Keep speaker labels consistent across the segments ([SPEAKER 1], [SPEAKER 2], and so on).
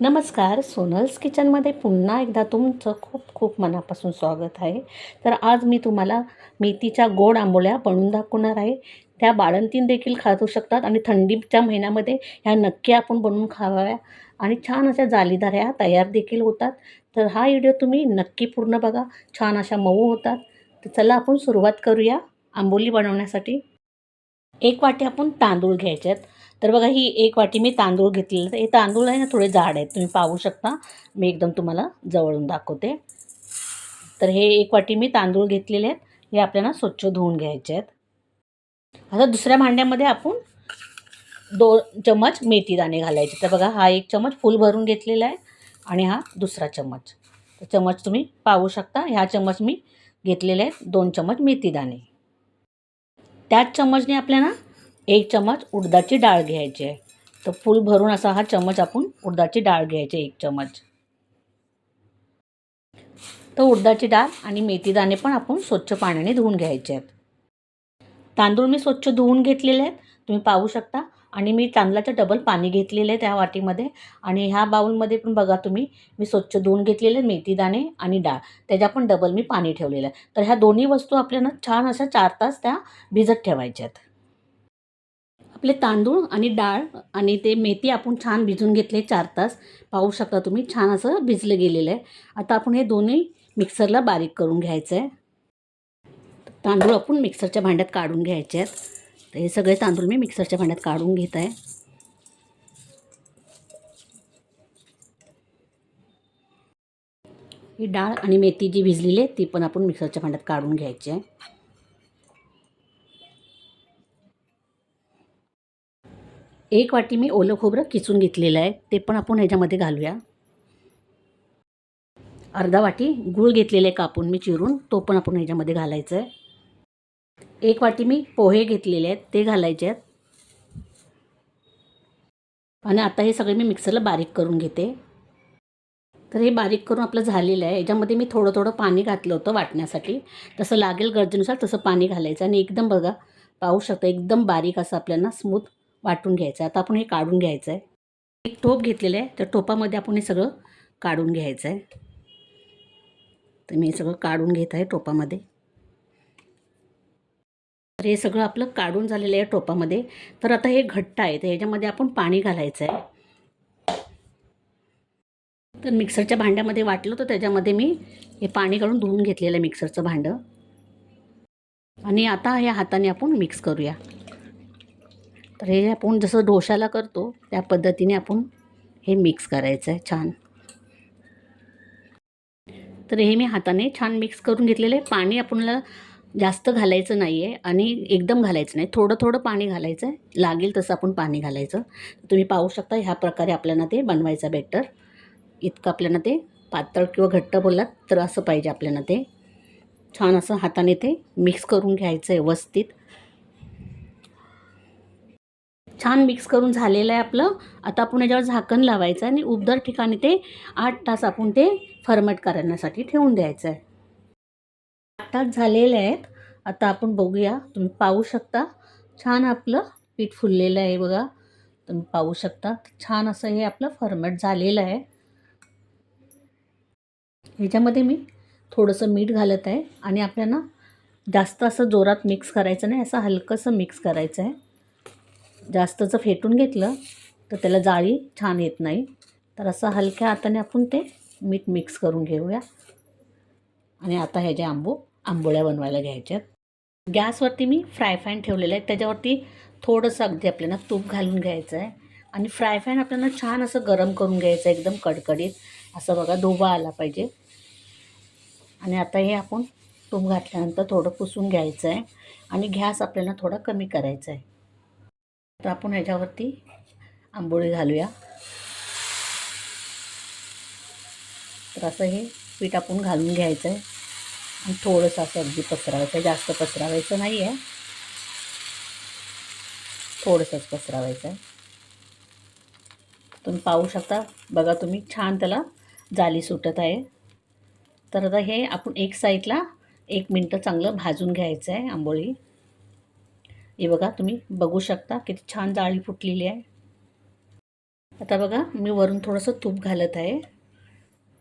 [SPEAKER 1] नमस्कार सोनल्स किचनमध्ये पुन्हा एकदा तुमचं खूप खूप मनापासून स्वागत आहे. तर आज मी तुम्हाला मेथीच्या गोड आंबोळ्या बनवून दाखवणार आहे. त्या बाळंतीन देखील खाऊ शकतात आणि थंडीच्या महिन्यामध्ये ह्या नक्की आपण बनवून खाव्या आणि छान अशा जालीदार ह्या तयार देखील होतात. तर हा व्हिडिओ तुम्ही नक्की पूर्ण बघा. छान अशा मऊ होतात. तर चला आपण सुरुवात करूया आंबोली बनवण्यासाठी. एक वाटी आपण तांदूळ घ्यायचे आहेत. तर बघा ही एक वाटी मी तांदूळ घेतलेलं तर हे तांदूळ आहे ना थोडे जाड आहेत. तुम्ही पाहू शकता. मी एकदम तुम्हाला जवळून दाखवते. तर हे एक वाटी मी तांदूळ घेतलेले आहेत. हे आपल्याला स्वच्छ धुवून घ्यायचे आहेत. आता दुसऱ्या भांड्यामध्ये आपण दोन चम्मच मेथी दाणे घालायचे. तर बघा हा एक चमच फुल भरून घेतलेला आहे आणि हा दुसरा चम्मच. तर चमच तुम्ही पाहू शकता. ह्या चम्मच मी घेतलेले आहेत दोन चम्मच मेथी दाणे. त्याच चम्मचने आपल्याला एक चमच उडदाची डाळ घ्यायची आहे. तर फूल भरून असा हा चमच आपण उडदाची डाळ घ्यायची एक चमच. तर उडदाची डाळ आणि मेथी दाणे पण आपण स्वच्छ पाण्याने धुवून घ्यायचे आहेत. तांदूळ मी स्वच्छ धुवून घेतलेले आहेत. तुम्ही पाहू शकता. आणि मी तांदळाचं डबल पाणी घेतलेलं आहे त्या वाटीमध्ये. आणि ह्या बाऊलमध्ये पण बघा तुम्ही मी स्वच्छ धुवून घेतलेले मेथी दाणे आणि डाळ. त्याच्या पण डबल मी पाणी ठेवलेलं आहे. तर ह्या दोन्ही वस्तू आपल्याला छान अशा चार तास त्या भिजत ठेवायच्या आहेत. आपले तांदूळ आणि डाळ आणि ते मेथी आपण छान भिजून घेतले चार तास. पाहू शकता तुम्ही छान असं भिजलं गेलेलं आहे. आता आपण हे दोन्ही मिक्सरला बारीक करून घ्यायचं आहे तांदूळ आपण मिक्सरच्या भांड्यात काढून घ्यायचे आहेत. तर हे सगळे तांदूळ मी मिक्सरच्या भांड्यात काढून घेत आहे. ही डाळ आणि मेथी जी भिजलेली आहे ती पण आपण मिक्सरच्या भांड्यात काढून घ्यायची आहे. एक वाटी मी ओलं खोबरं किसून घेतलेलं आहे. ते पण आपण ह्याच्यामध्ये घालूया. अर्धा वाटी गूळ घेतलेले कापून मी चिरून. तो पण आपण ह्याच्यामध्ये घालायचा आहे एक वाटी मी पोहे घेतलेले आहेत. ते घालायचे आहेत. आणि आता हे सगळे मी मिक्सरला बारीक करून घेते. तर हे बारीक करून आपलं झालेलं आहे. याच्यामध्ये मी थोडं थोडं पाणी घातलं होतं वाटण्यासाठी. तसं लागेल गरजेनुसार तसं पाणी घालायचं. आणि एकदम बघा पाहू शकता एकदम बारीक असं आपल्याला स्मूथ वाटून घ्यायचं. आता आपण हे काढून घ्यायचं आहे एक टोप घेतलेलं आहे. त्या टोपामध्ये आपण हे सगळं काढून घ्यायचं आहे तर मी सगळं काढून घेत आहे टोपामध्ये. तर हे सगळं आपलं काढून झालेलं आहे टोपामध्ये. तर आता हे घट्ट आहे. तर ह्याच्यामध्ये आपण पाणी घालायचं आहे तर मिक्सरच्या भांड्यामध्ये वाटलं तर त्याच्यामध्ये मी हे पाणी काढून धुवून घेतलेलं आहे मिक्सरचं भांडं. आणि आता ह्या हाताने आपण मिक्स करूया. तर हे आपण जसं डोशाला करतो त्या पद्धतीने आपण हे मिक्स करायचं आहे छान. तर हे मी हाताने छान मिक्स करून घेतलेलं आहे. पाणी आपल्याला जास्त घालायचं नाही आहे आणि एकदम घालायचं नाही. थोडं थोडं पाणी घालायचं आहे. लागेल तसं आपण पाणी घालायचं. तुम्ही पाहू शकता ह्या प्रकारे आपल्याला ते बनवायचं बेटर इतकं आपल्याला ते पातळ किंवा घट्ट बोललात तर असं पाहिजे आपल्याला ते. छान असं हाताने ते मिक्स करून घ्यायचं आहे व्यवस्थित. छान मिक्स करून झालेलं आहे आपलं. आता आपण याच्यावर झाकण लावायचं आहे आणि उबदार ठिकाणी ते आठ तास आपण ते फर्मेट करण्यासाठी ठेवून द्यायचं आहे. आठ तास झालेले आहेत. आता आपण बघूया तुम्ही पाहू शकता. छान आपलं पीठ फुललेलं आहे बघा. तुम्ही पाहू शकता. छान असं हे आपलं फर्मेट झालेलं आहे. ह्याच्यामध्ये मी थोडंसं मीठ घालत आहे आणि आपल्याला जास्त असं जोरात मिक्स करायचं नाही असं हलकंसं मिक्स करायचं आहे. जास्तचं फेटून घेतलं तर त्याला जाळी छान येत नाही. तर असं हलक्या हाताने आपण ते मीठ मिक्स करून घेऊया. आणि आता ह्याचे आंबो आंबोळ्या बनवायला घ्यायच्यात. गॅसवरती मी फ्राय फॅन ठेवलेलं आहे. त्याच्यावरती थोडंसं अगदी आपल्याला तूप घालून घ्यायचं आहे. आणि फ्राय फॅन आपल्याला छान असं गरम करून घ्यायचं आहे एकदम कडकडीत. असं बघा धोबा आला पाहिजे. आणि आता हे आपण तूप घातल्यानंतर थोडं पुसून घ्यायचं आहे. आणि गॅस आपल्याला थोडा कमी करायचा आहे. तर आपण ह्याच्यावरती आंबोळी घालूया. तर असं हे पीठ आपण घालून घ्यायचं आहे आणि थोडंसं असं अगदी पसरावायचं. आहे जास्त पसरावायचं नाही आहे थोडंसंच पसरावायचं आहे तुम्ही पाहू शकता. बघा तुम्ही छान त्याला जाली सुटत आहे. तर आता हे आपण एक साईडला एक मिनटं चांगलं भाजून घ्यायचं आहे आंबोळी. हे बघा तुम्ही बघू शकता किती छान जाळी फुटलेली आहे. आता बघा मी वरून थोडंसं तूप घालत आहे.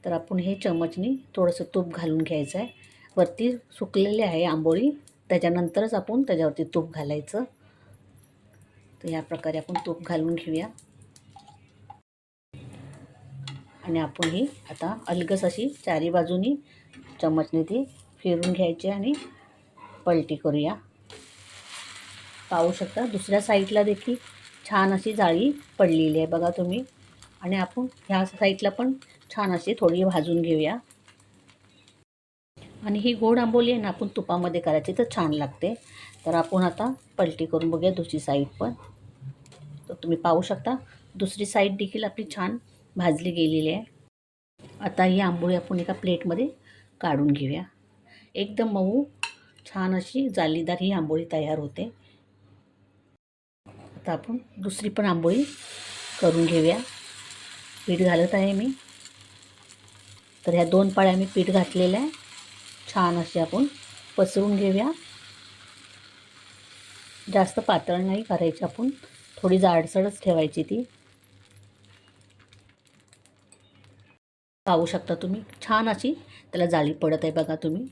[SPEAKER 1] तर आपण हे चमचनी थोडंसं तूप घालून घ्यायचं आहे. वरती सुकलेले आहे आंबोळी. त्याच्यानंतरच आपण त्याच्यावरती तूप घालायचं. तर ह्या प्रकारे आपण तूप घालून घेऊया. आणि आपण ही आता अलगस अशी चारी बाजूनी चमचने ती फिरून घ्यायची आणि पलटी करूया. पाहू शकता. दुसऱ्या साईडला देखील छान अशी जाळी पडलेली आहे बघा तुम्ही. आणि आपण ह्या साईडला पण छान अशी थोडी भाजून घेऊया. आणि ही गोड आंबोली आहे ना आपण तुपामध्ये करायची तर छान लागते. तर आपण आता पलटी करून बघूया दुसरी साईड पण. तर तुम्ही पाहू शकता दुसरी साईड देखील आपली छान भाजली गेलेली आहे. आता ही आंबोळी आपण एका प्लेटमध्ये काढून घेऊया. एकदम मऊ छान अशी जालीदार ही आंबोळी तयार होते. आता आपण दुसरी पण आंबोळी करून घेऊया. पीठ घालत आहे मी. तर ह्या दोन पाळ्या मी पीठ घातलेलं आहे. छान अशी आपण पसरून घेऊया. जास्त पातळ नाही करायची आपण. थोडी जाडसडच ठेवायची ती. पाहू शकता तुम्ही. छान अशी त्याला जाळी पडत आहे बघा तुम्ही.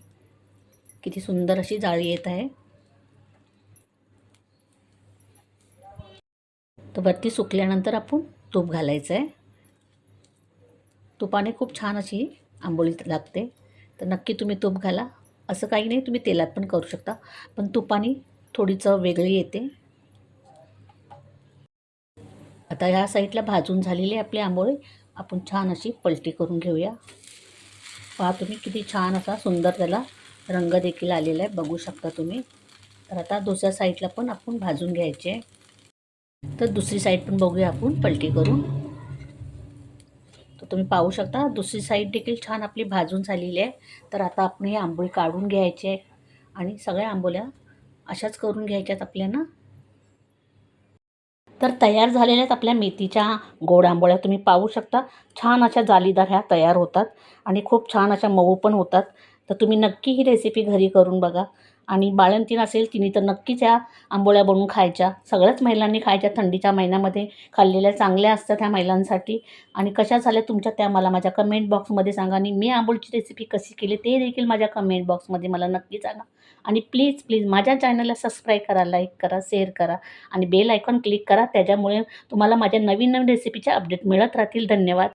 [SPEAKER 1] किती सुंदर अशी जाळी येत आहे. तर वरती सुकल्यानंतर आपण तूप घालायचं आहे. तुपाने खूप छान अशी आंबोळी लागते. तर नक्की तुम्ही तूप घाला. असं काही नाही तुम्ही तेलात पण करू शकता. पण तुपाने थोडी चव वेगळी येते. आता ह्या साईडला भाजून झालेली आपली आंबोळी आपण छान अशी पलटी करून घेऊया. पहा तुम्ही किती छान असा सुंदर त्याला रंग देखील आलेला आहे. बघू शकता तुम्ही. तर आता दुसऱ्या साईडला पण आपण भाजून घ्यायचे आहे. तर दुसरी साईड पण बघूया आपण पलटी करून. तर तुम्ही पाहू शकता दुसरी साईड देखील छान आपली भाजून झालेली आहे. तर आता आपण ही आंबोळी काढून घ्यायची आहे आणि सगळ्या आंबोल्या अशाच करून घ्यायच्यात आपल्याला. तर तयार झालेल्यात आपल्या मेथीच्या गोड आंबोळ्या. तुम्ही पाहू शकता छान अशा जालीदार ह्या तयार होतात आणि खूप छान अशा मऊ पण होतात. तर तुम्ही नक्की ही रेसिपी घरी करून बघा. आणि बाळंतीण असेल तिने तर नक्कीच ह्या आंबोळ्या बनवून खायच्या. सगळ्याच महिलांनी खायच्या थंडीच्या महिन्यामध्ये. खाल्लेल्या चांगल्या असतात ह्या महिलांसाठी. आणि कशा झाल्या तुमच्या त्या मला माझ्या कमेंट बॉक्समध्ये सांगा. आणि मी आंबोळीची रेसिपी कशी केली ते देखील माझ्या कमेंट बॉक्समध्ये मला नक्की सांगा. आणि प्लीज प्लीज माझ्या चॅनलला सबस्क्राईब करा लाईक करा शेअर करा. आणि बेल आयकॉन क्लिक करा. त्याच्यामुळे तुम्हाला माझ्या नवीन नवीन रेसिपीचे अपडेट मिळत राहतील. धन्यवाद.